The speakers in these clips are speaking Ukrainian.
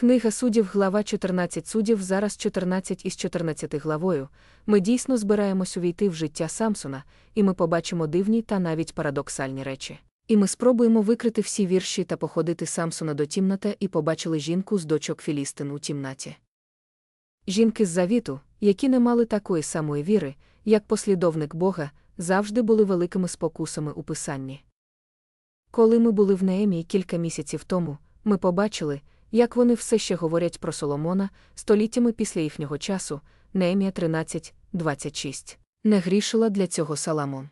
Книга суддів, глава 14 суддів, зараз 14 із 14 главою. Ми дійсно збираємось увійти в життя Самсона, і ми побачимо дивні та навіть парадоксальні речі. І ми спробуємо викрити всі вірші та походити Самсона до тімната і побачили жінку з дочок Філістин у тімнаті. Жінки з завіту, які не мали такої самої віри, як послідовник Бога, завжди були великими спокусами у писанні. Коли ми були в Неемії кілька місяців тому, ми побачили, як вони все ще говорять про Соломона століттями після їхнього часу, Неемія 13, 26. Не грішила для цього Саламон.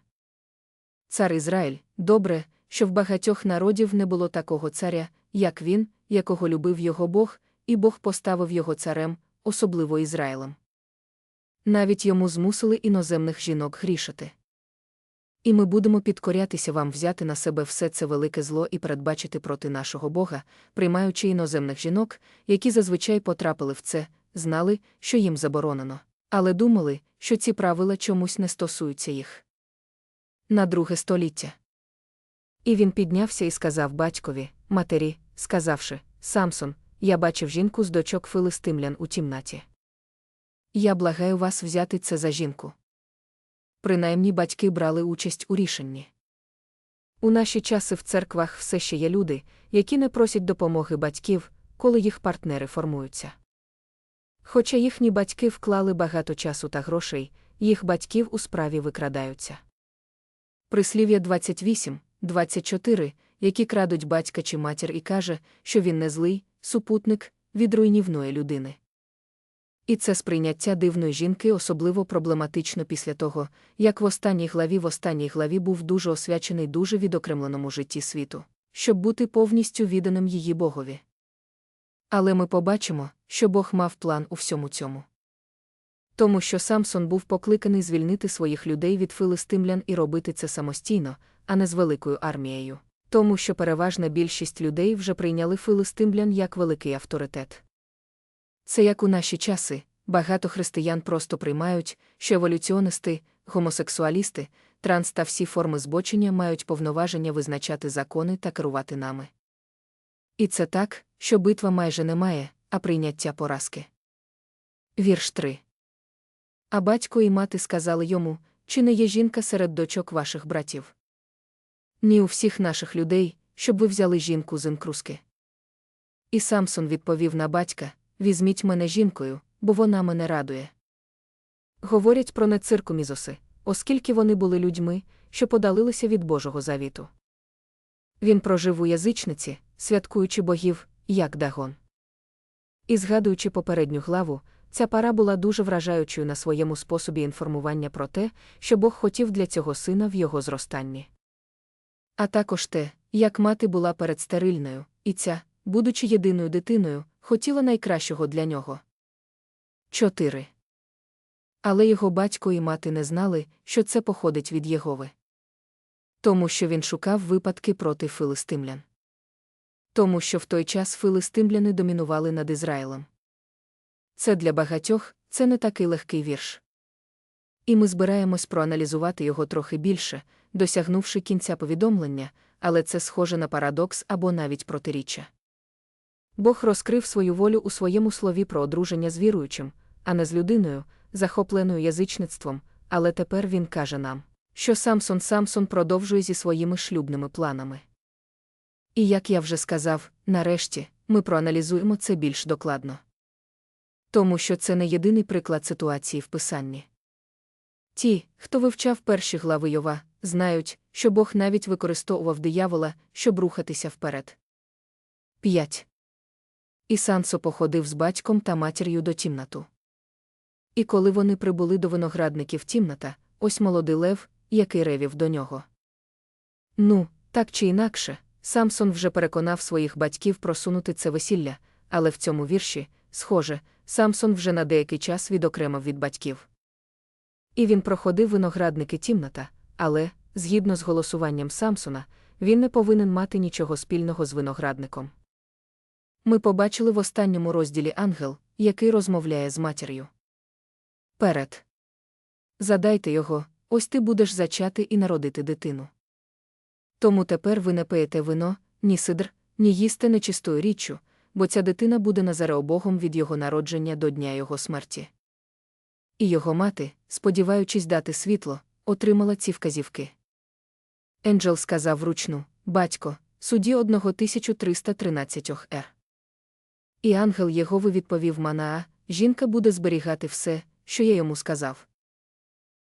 Цар Ізраїль, добре, що в багатьох народів не було такого царя, як він, якого любив його Бог, і Бог поставив його царем, особливо Ізраїлем. Навіть йому змусили іноземних жінок грішити. І ми будемо підкорятися вам взяти на себе все це велике зло і передбачити проти нашого Бога, приймаючи іноземних жінок, які зазвичай потрапили в це, знали, що їм заборонено, але думали, що ці правила чомусь не стосуються їх. На друге століття. І він піднявся і сказав батькові, матері, сказавши Самсон, я бачив жінку з дочок филистимлян у тімнаті. Я благаю вас взяти це за жінку. Принаймні батьки брали участь у рішенні. У наші часи в церквах все ще є люди, які не просять допомоги батьків, коли їх партнери формуються. Хоча їхні батьки вклали багато часу та грошей, їх батьків у справі викрадаються. Прислів'я 28, 24, які крадуть батька чи матір і каже, що він не злий, супутник від руйнівної людини. І це сприйняття дивної жінки особливо проблематично після того, як в останній главі в останній главі був дуже освячений дуже відокремленому житті світу, щоб бути повністю відданим її Богові. Але ми побачимо, що Бог мав план у всьому цьому. Тому що Самсон був покликаний звільнити своїх людей від филистимлян і робити це самостійно, а не з великою армією. Тому що переважна більшість людей вже прийняли филистимлян як великий авторитет. Це як у наші часи, багато християн просто приймають, що еволюціонисти, гомосексуалісти, транс та всі форми збочення мають повноваження визначати закони та керувати нами. І це так, що битва майже немає, а прийняття поразки. Вірш 3. А батько і мати сказали йому, чи не є жінка серед дочок ваших братів? Ні у всіх наших людей, щоб ви взяли жінку з інкруски. І Самсон відповів на батька Візьміть мене жінкою, бо вона мене радує. Говорять про нециркумізоси, оскільки вони були людьми, що подалилися від Божого завіту. Він прожив у язичниці, святкуючи богів, як дагон. І згадуючи попередню главу, ця пара була дуже вражаючою на своєму способі інформування про те, що Бог хотів для цього сина в його зростанні. А також те, як мати була передстерильною, і ця, будучи єдиною дитиною, хотіла найкращого для нього. 4. Але його батько і мати не знали, що це походить від Єгови. Тому що він шукав випадки проти филистимлян. Тому що в той час филистимляни домінували над Ізраїлем. Це для багатьох це не такий легкий вірш. І ми збираємось проаналізувати його трохи більше, досягнувши кінця повідомлення, але це схоже на парадокс або навіть протиріччя. Бог розкрив свою волю у своєму слові про одруження з віруючим, а не з людиною, захопленою язичництвом, але тепер він каже нам, що Самсон Самсон продовжує зі своїми шлюбними планами. І як я вже сказав, нарешті ми проаналізуємо це більш докладно. Тому що це не єдиний приклад ситуації в писанні. Ті, хто вивчав перші глави Йова, знають, що Бог навіть використовував диявола, щоб рухатися вперед. 5. І Сансо походив з батьком та матір'ю до тімнату. І коли вони прибули до виноградників тімната, ось молодий лев, який ревів до нього. Ну, так чи інакше, Самсон вже переконав своїх батьків просунути це весілля, але в цьому вірші, схоже, Самсон вже на деякий час відокремив від батьків. І він проходив виноградники тімната, але, згідно з голосуванням Самсона, він не повинен мати нічого спільного з виноградником. Ми побачили в останньому розділі ангел, який розмовляє з матір'ю. Перед. Задайте його, ось ти будеш зачати і народити дитину. Тому тепер ви не пиєте вино, ні сидр, ні їсте нечистою річчю, бо ця дитина буде назареобогом від його народження до дня його смерті. І його мати, сподіваючись дати світло, отримала ці вказівки. Енджел сказав вручну Батько, судді 1313 р. І ангел Єгови відповів Манаа, жінка буде зберігати все, що я йому сказав.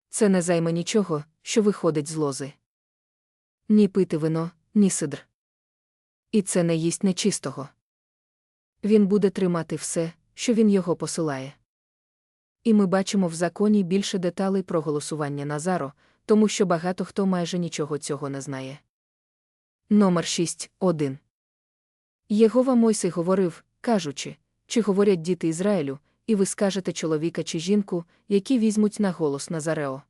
Це не займе нічого, що виходить з лози. Ні пити вино, ні сидр. І це не їсть нечистого. Він буде тримати все, що він його посилає. І ми бачимо в законі більше деталей про голосування Назаро, тому що багато хто майже нічого цього не знає. Номер 6.1. Єгова Мойсей говорив, кажучи, чи говорять діти Ізраїлю, і ви скажете чоловіка чи жінку, які візьмуть на голос Назарео.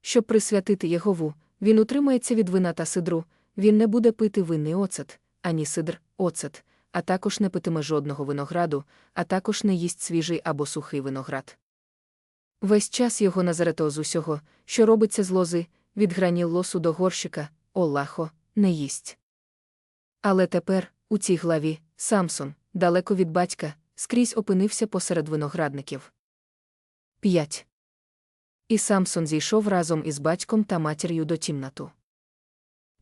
Щоб присвятити Єгову, він утримається від вина та сидру, він не буде пити винний оцет, ані сидр, оцет, а також не питиме жодного винограду, а також не їсть свіжий або сухий виноград. Весь час його назарето з усього, що робиться з лози, від граніл лосу до горщика, Олахо, не їсть. Але тепер, у цій главі, Самсон, далеко від батька, скрізь опинився посеред виноградників. 5. І Самсон зійшов разом із батьком та матір'ю до тімнату.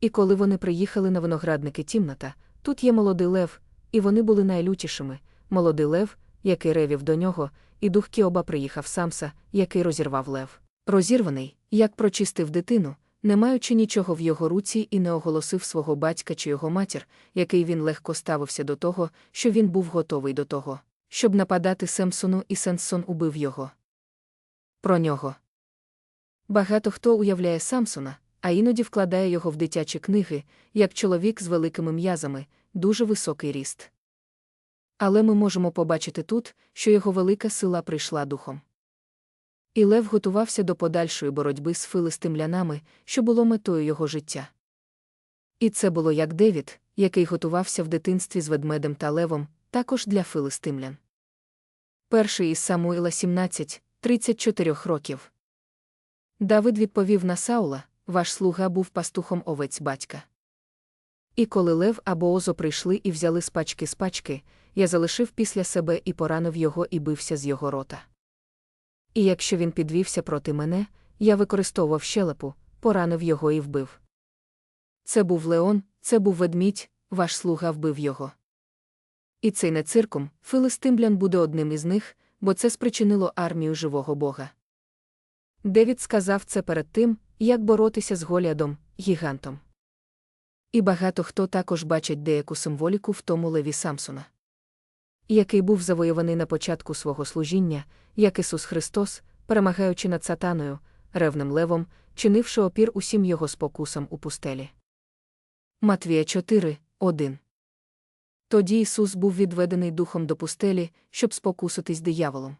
І коли вони приїхали на виноградники тімната, тут є молодий лев, і вони були найлютішими молодий лев, який ревів до нього, і дух Кіоба приїхав самса, який розірвав лев. Розірваний, як прочистив дитину, не маючи нічого в його руці і не оголосив свого батька чи його матір, який він легко ставився до того, що він був готовий до того, щоб нападати Семсону, і Сенсон убив його. Про нього. Багато хто уявляє Самсона, а іноді вкладає його в дитячі книги, як чоловік з великими м'язами, дуже високий ріст. Але ми можемо побачити тут, що його велика сила прийшла духом. І Лев готувався до подальшої боротьби з филистимлянами, що було метою його життя. І це було як Девід, який готувався в дитинстві з ведмедем та левом, також для филистимлян. Перший із Самуїла 17, 34 років. Давид відповів на Саула ваш слуга був пастухом овець батька. І коли Лев або Озо прийшли і взяли з пачки пачки, я залишив після себе і поранив його і бився з його рота. І якщо він підвівся проти мене, я використовував щелепу, поранив його і вбив. Це був Леон, це був ведмідь, ваш слуга вбив його. І цей не цирком, Филистимлян буде одним із них, бо це спричинило армію живого Бога. Девід сказав це перед тим, як боротися з Голіадом, гігантом. І багато хто також бачить деяку символіку в тому леві Самсона, який був завоюваний на початку свого служіння, як Ісус Христос, перемагаючи над сатаною, ревним левом, чинивши опір усім його спокусам у пустелі. Матвія 4, 1 Тоді Ісус був відведений духом до пустелі, щоб спокуситись дияволом.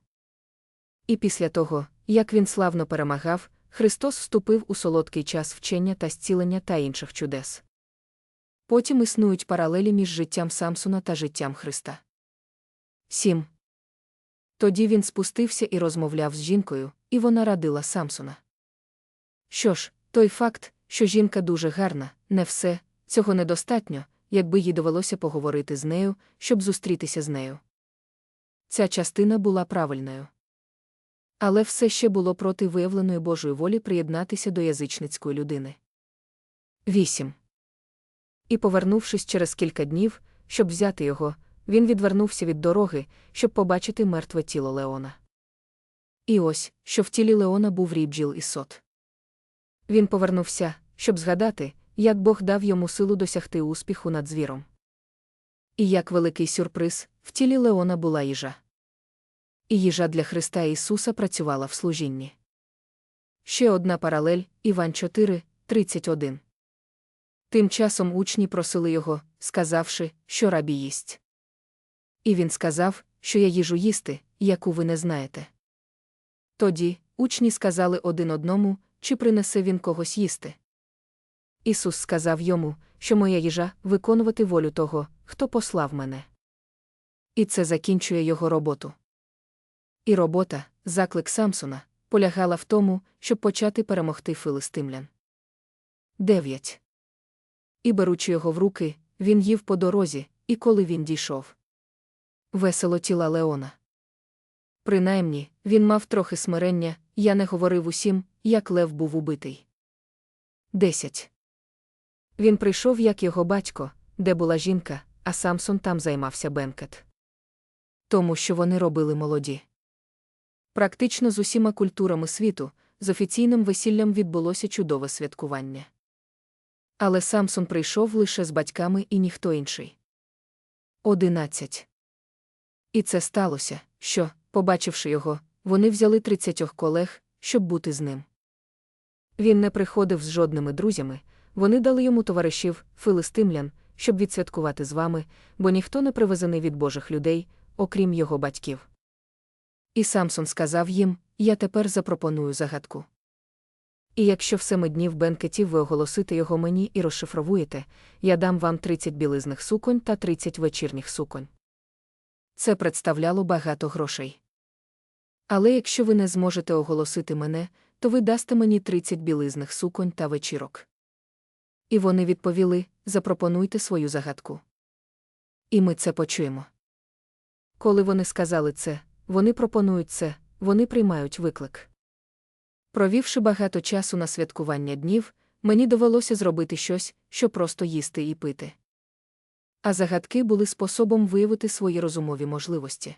І після того, як він славно перемагав, Христос вступив у солодкий час вчення та зцілення та інших чудес. Потім існують паралелі між життям Самсона та життям Христа. 7. Тоді він спустився і розмовляв з жінкою, і вона радила Самсона. Що ж, той факт, що жінка дуже гарна, не все, цього недостатньо, якби їй довелося поговорити з нею, щоб зустрітися з нею. Ця частина була правильною. Але все ще було проти виявленої Божої волі приєднатися до язичницької людини. 8. І, повернувшись через кілька днів, щоб взяти його, він відвернувся від дороги, щоб побачити мертве тіло Леона. І ось, що в тілі Леона був рій бджіл і сот. Він повернувся, щоб згадати, як Бог дав йому силу досягти успіху над звіром. І як великий сюрприз, в тілі Леона була їжа. І їжа для Христа Ісуса працювала в служінні. Ще одна паралель Іван 4, 31. Тим часом учні просили його, сказавши, що рабі їсть. І він сказав, що я їжу їсти, яку ви не знаєте. Тоді учні сказали один одному, чи принесе він когось їсти. Ісус сказав йому, що моя їжа виконувати волю того, хто послав мене. І це закінчує його роботу. І робота, заклик Самсона, полягала в тому, щоб почати перемогти филистимлян. 9. І беручи його в руки, він їв по дорозі, і коли він дійшов Весело тіла Леона. Принаймні, він мав трохи смирення, я не говорив усім, як Лев був убитий. 10. Він прийшов, як його батько, де була жінка, а Самсон там займався бенкет. Тому що вони робили молоді. Практично з усіма культурами світу, з офіційним весіллям відбулося чудове святкування. Але Самсон прийшов лише з батьками і ніхто інший. 11. І це сталося, що, побачивши його, вони взяли тридцятьох колег, щоб бути з ним. Він не приходив з жодними друзями, вони дали йому товаришів, филистимлян, щоб відсвяткувати з вами, бо ніхто не привезений від божих людей, окрім його батьків. І Самсон сказав їм: Я тепер запропоную загадку. І якщо в семи днів бенкетів ви оголосите його мені і розшифровуєте, я дам вам 30 білизних суконь та 30 вечірніх суконь. Це представляло багато грошей. Але якщо ви не зможете оголосити мене, то ви дасте мені 30 білизних суконь та вечірок. І вони відповіли запропонуйте свою загадку. І ми це почуємо. Коли вони сказали це, вони пропонують це, вони приймають виклик. Провівши багато часу на святкування днів, мені довелося зробити щось, що просто їсти і пити. А загадки були способом виявити свої розумові можливості.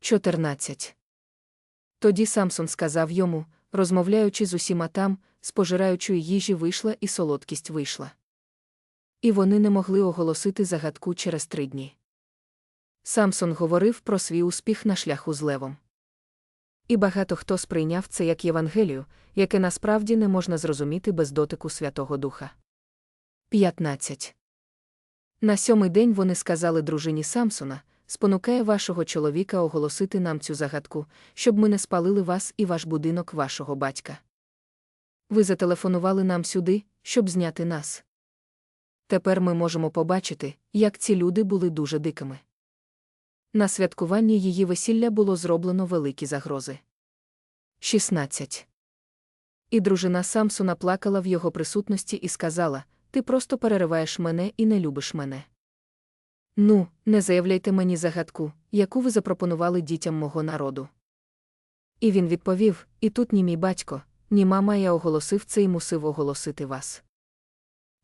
14. Тоді Самсон сказав йому, розмовляючи з усіма там, з пожираючої їжі вийшла і солодкість вийшла. І вони не могли оголосити загадку через три дні. Самсон говорив про свій успіх на шляху з левом. І багато хто сприйняв це як Євангелію, яке насправді не можна зрозуміти без дотику Святого Духа. 15. На сьомий день вони сказали дружині Самсона спонукає вашого чоловіка оголосити нам цю загадку, щоб ми не спалили вас і ваш будинок вашого батька. Ви зателефонували нам сюди, щоб зняти нас. Тепер ми можемо побачити, як ці люди були дуже дикими. На святкуванні її весілля було зроблено великі загрози. 16. І дружина Самсона плакала в його присутності і сказала: Ти просто перериваєш мене і не любиш мене. Ну, не заявляйте мені загадку, яку ви запропонували дітям мого народу. І він відповів: І тут ні мій батько, ні мама я оголосив це і мусив оголосити вас.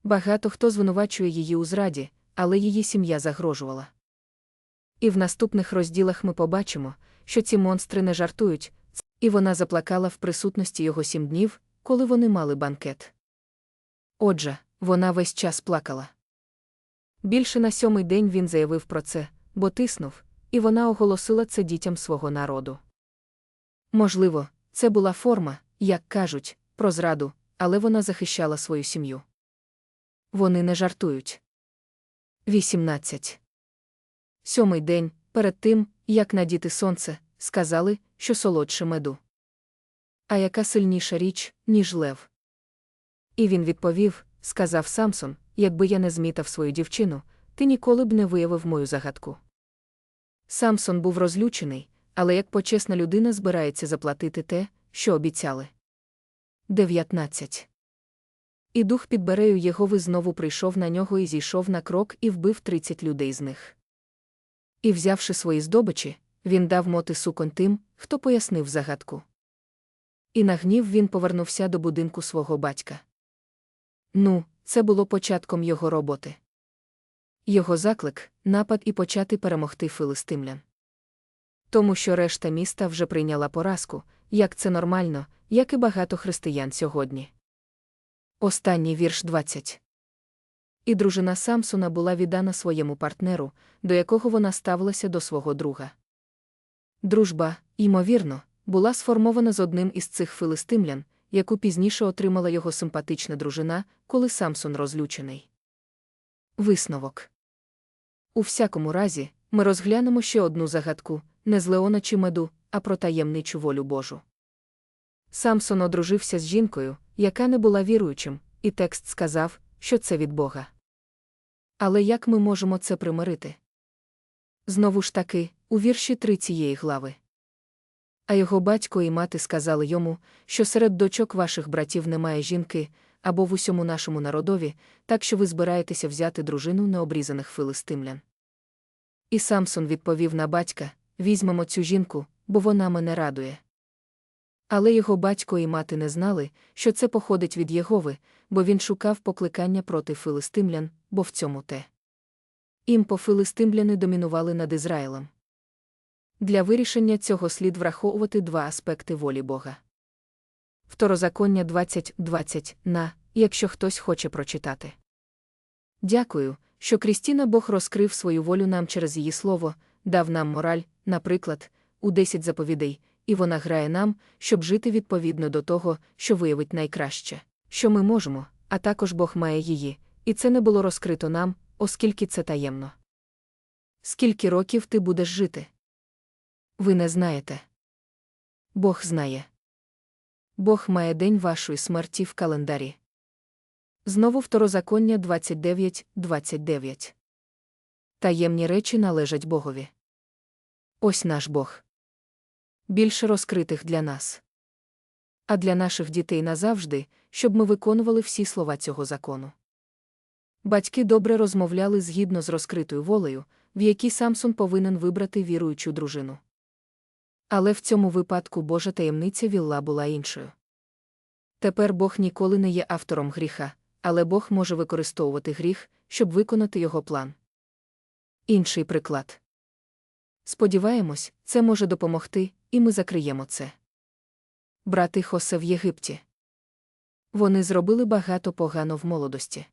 Багато хто звинувачує її у зраді, але її сім'я загрожувала. І в наступних розділах ми побачимо, що ці монстри не жартують, і вона заплакала в присутності його сім днів, коли вони мали банкет. Отже, вона весь час плакала. Більше на сьомий день він заявив про це, бо тиснув, і вона оголосила це дітям свого народу. Можливо, це була форма, як кажуть, про зраду, але вона захищала свою сім'ю. Вони не жартують. 18. Сьомий день, перед тим, як надіти сонце, сказали, що солодше меду. А яка сильніша річ, ніж лев? І він відповів сказав Самсон, якби я не змітав свою дівчину, ти ніколи б не виявив мою загадку. Самсон був розлючений, але як почесна людина збирається заплатити те, що обіцяли. 19. І дух під берею Єгови знову прийшов на нього і зійшов на крок і вбив 30 людей з них. І, взявши свої здобичі, він дав моти сукон тим, хто пояснив загадку. І на гнів він повернувся до будинку свого батька. Ну, це було початком його роботи. Його заклик напад і почати перемогти филистимлян. Тому що решта міста вже прийняла поразку, як це нормально, як і багато християн сьогодні. Останній вірш 20. І дружина Самсона була віддана своєму партнеру, до якого вона ставилася до свого друга. Дружба, ймовірно, була сформована з одним із цих филистимлян, яку пізніше отримала його симпатична дружина, коли Самсон розлючений. Висновок. У всякому разі, ми розглянемо ще одну загадку не з Леона чи меду, а про таємничу волю Божу. Самсон одружився з жінкою, яка не була віруючим, і текст сказав, що це від Бога. Але як ми можемо це примирити? Знову ж таки, у вірші 3 цієї глави. А його батько і мати сказали йому, що серед дочок ваших братів немає жінки, або в усьому нашому народові, так що ви збираєтеся взяти дружину необрізаних филистимлян. І Самсон відповів на батька: візьмемо цю жінку, бо вона мене радує. Але його батько і мати не знали, що це походить від Єгови, бо він шукав покликання проти филистимлян, бо в цьому те. Імпо филистимляни домінували над Ізраїлем. Для вирішення цього слід враховувати два аспекти волі Бога. Второзаконня 20.20 на, якщо хтось хоче прочитати. Дякую, що Крістіна Бог розкрив свою волю нам через її слово, дав нам мораль, наприклад, у 10 заповідей, і вона грає нам, щоб жити відповідно до того, що виявить найкраще, що ми можемо, а також Бог має її, і це не було розкрито нам, оскільки це таємно. Скільки років ти будеш жити? Ви не знаєте. Бог знає. Бог має день вашої смерті в календарі. Знову второзаконня 29, 29. Таємні речі належать Богові. Ось наш Бог. Більше розкритих для нас. А для наших дітей назавжди, щоб ми виконували всі слова цього закону. Батьки добре розмовляли згідно з розкритою волею, в якій Самсон повинен вибрати віруючу дружину. Але в цьому випадку Божа таємниця вілла була іншою. Тепер Бог ніколи не є автором гріха, але Бог може використовувати гріх, щоб виконати його план. Інший приклад. Сподіваємось, це може допомогти, і ми закриємо це. Брати Хосе в Єгипті. Вони зробили багато погано в молодості.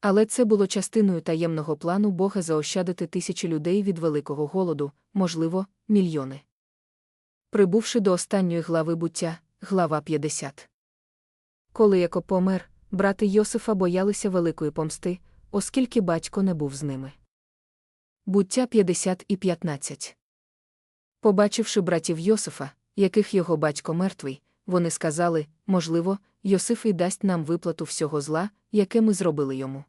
Але це було частиною таємного плану Бога заощадити тисячі людей від великого голоду, можливо, мільйони. Прибувши до останньої глави буття, глава 50. Коли Яко помер, брати Йосифа боялися великої помсти, оскільки батько не був з ними. Буття 50 і 15. Побачивши братів Йосифа, яких його батько мертвий, вони сказали можливо, Йосиф і дасть нам виплату всього зла, яке ми зробили йому.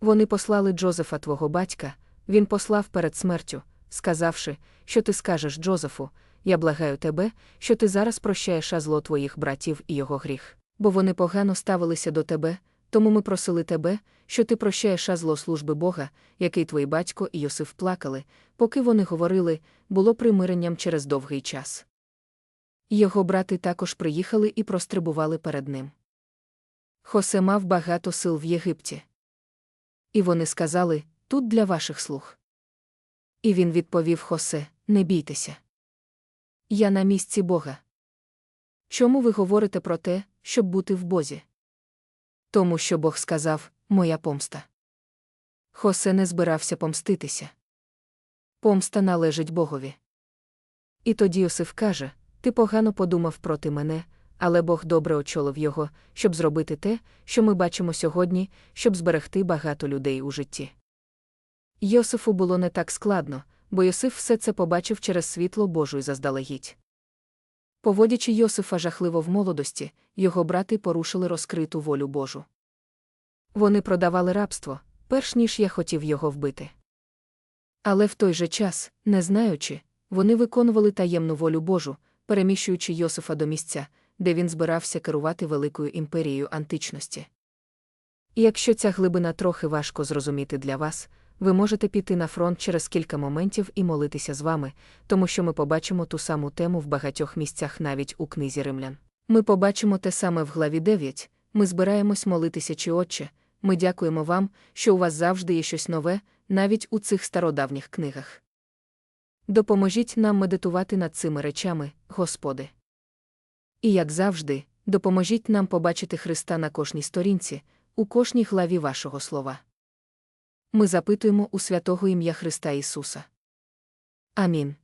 Вони послали Джозефа твого батька, він послав перед смертю, сказавши, що ти скажеш Джозефу, я благаю тебе, що ти зараз прощаєш зло твоїх братів і його гріх, бо вони погано ставилися до тебе, тому ми просили тебе, що ти прощаєш зло служби Бога, який твій батько і Йосиф плакали, поки вони говорили, було примиренням через довгий час. Його брати також приїхали і прострибували перед ним. Хосе мав багато сил в Єгипті. І вони сказали тут для ваших слуг. І він відповів Хосе: Не бійтеся. Я на місці Бога. Чому ви говорите про те, щоб бути в Бозі? Тому що Бог сказав Моя помста. Хосе не збирався помститися. Помста належить Богові. І тоді Йосиф каже Ти погано подумав проти мене, але Бог добре очолив його, щоб зробити те, що ми бачимо сьогодні, щоб зберегти багато людей у житті. Йосифу було не так складно, бо Йосиф все це побачив через світло Божої заздалегідь. Поводячи Йосифа жахливо в молодості, його брати порушили розкриту волю Божу. Вони продавали рабство, перш ніж я хотів його вбити. Але в той же час, не знаючи, вони виконували таємну волю Божу, переміщуючи Йосифа до місця, де він збирався керувати великою імперією античності. І якщо ця глибина трохи важко зрозуміти для вас, ви можете піти на фронт через кілька моментів і молитися з вами, тому що ми побачимо ту саму тему в багатьох місцях навіть у книзі римлян. Ми побачимо те саме в главі 9, ми збираємось молитися чи Отче, ми дякуємо вам, що у вас завжди є щось нове, навіть у цих стародавніх книгах. Допоможіть нам медитувати над цими речами, Господи. І, як завжди, допоможіть нам побачити Христа на кожній сторінці, у кожній главі вашого слова. Ми запитуємо у святого ім'я Христа Ісуса. Амінь.